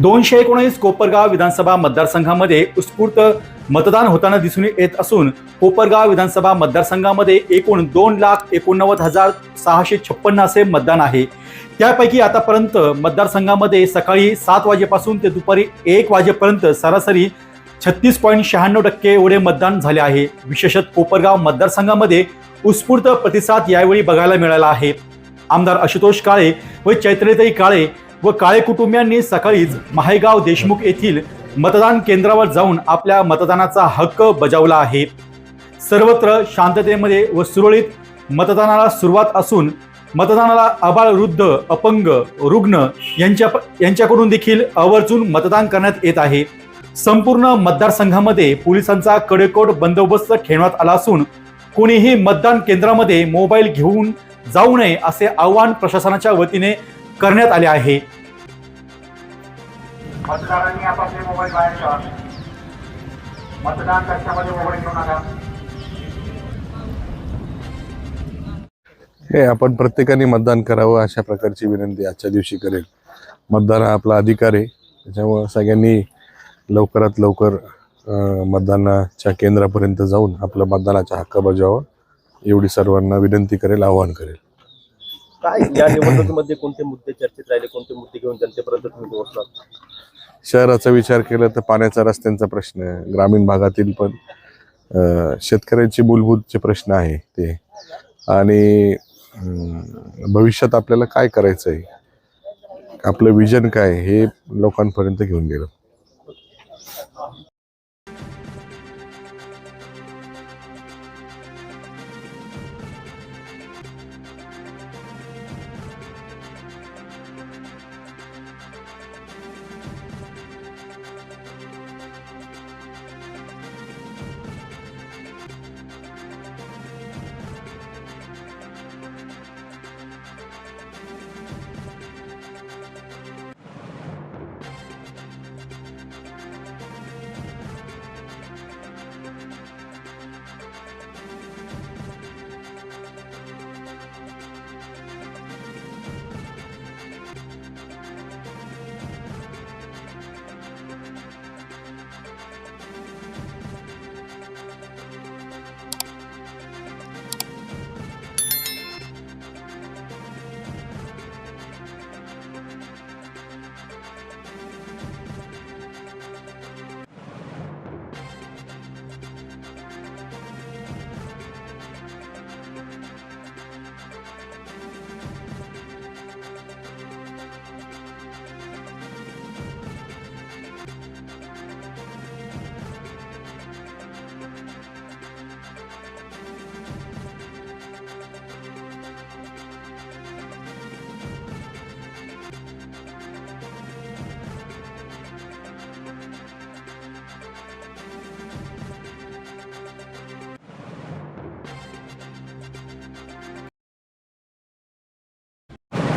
दोनशे एकोणीस कोपरगाव विधानसभा मतदारसंघामध्ये उत्स्फूर्त मतदान होताना दिसून येत असून कोपरगाव विधानसभा मतदारसंघामध्ये एकूण दोन लाख एकोणनव्वद हजार सहाशे छप्पन्न असे मतदान आहे. त्यापैकी आतापर्यंत मतदारसंघामध्ये सकाळी सात वाजेपासून ते दुपारी एक वाजेपर्यंत सरासरी छत्तीस पॉईंट शहाण्णव टक्के एवढे मतदान झाले आहे. विशेषत कोपरगाव मतदारसंघामध्ये उत्स्फूर्त प्रतिसाद यावेळी बघायला मिळाला आहे. आमदार आशुतोष काळे व चैत्रेताई काळे व काळे कुटुंबियांनी सकाळीच माहेगाव देशमुख येथील मतदान केंद्रावर जाऊन आपल्या मतदानाचा हक्क बजावला आहे. सर्वत्र शांततेमध्ये व सुरळीत मतदानाला सुरुवात असून मतदानाला आबाळ वृद्ध अपंग रुग्ण यांच्या यांच्याकडून देखील आवर्जून मतदान करण्यात येत आहे. संपूर्ण मतदारसंघामध्ये पोलिसांचा कडेकोट बंदोबस्त ठेवण्यात आला असून कोणीही मतदान केंद्रामध्ये मोबाईल घेऊन जाऊ नये असे आवाहन प्रशासनाच्या वतीने करण्यात आले आहे. मतदारांनी आपापले मोबाईल बाहेर ठेवा. मतदान कक्षामध्ये मोबाईल घेऊ नका. हे आपण प्रत्येकाने मतदान करावं अशा प्रकारची विनंती आजच्या दिवशी करेल. मतदान हा आपला अधिकार आहे. त्याच्यामुळं सगळ्यांनी लवकरात लवकर अं, मतदानाच्या केंद्रापर्यंत जाऊन आपलं मतदानाचा हक्क बजावावा एवढी सर्वांना विनंती करेल आवाहन करेल. काय या निवडणुकीमध्ये कोणते मुद्दे चर्चेत राहिले कोणते मुद्दे घेऊन जनतेपर्यंत तुम्ही पोहोचलात? शहराचा विचार केला तर पाण्याचा रस्त्यांचा प्रश्न आहे ग्रामीण भागातील पण अं, शेतकऱ्यांचे मूलभूतचे प्रश्न आहे ते. आणि अं, भविष्यात आपल्याला काय करायचं आहे आपलं विजन काय हे लोकांपर्यंत घेऊन गेलं.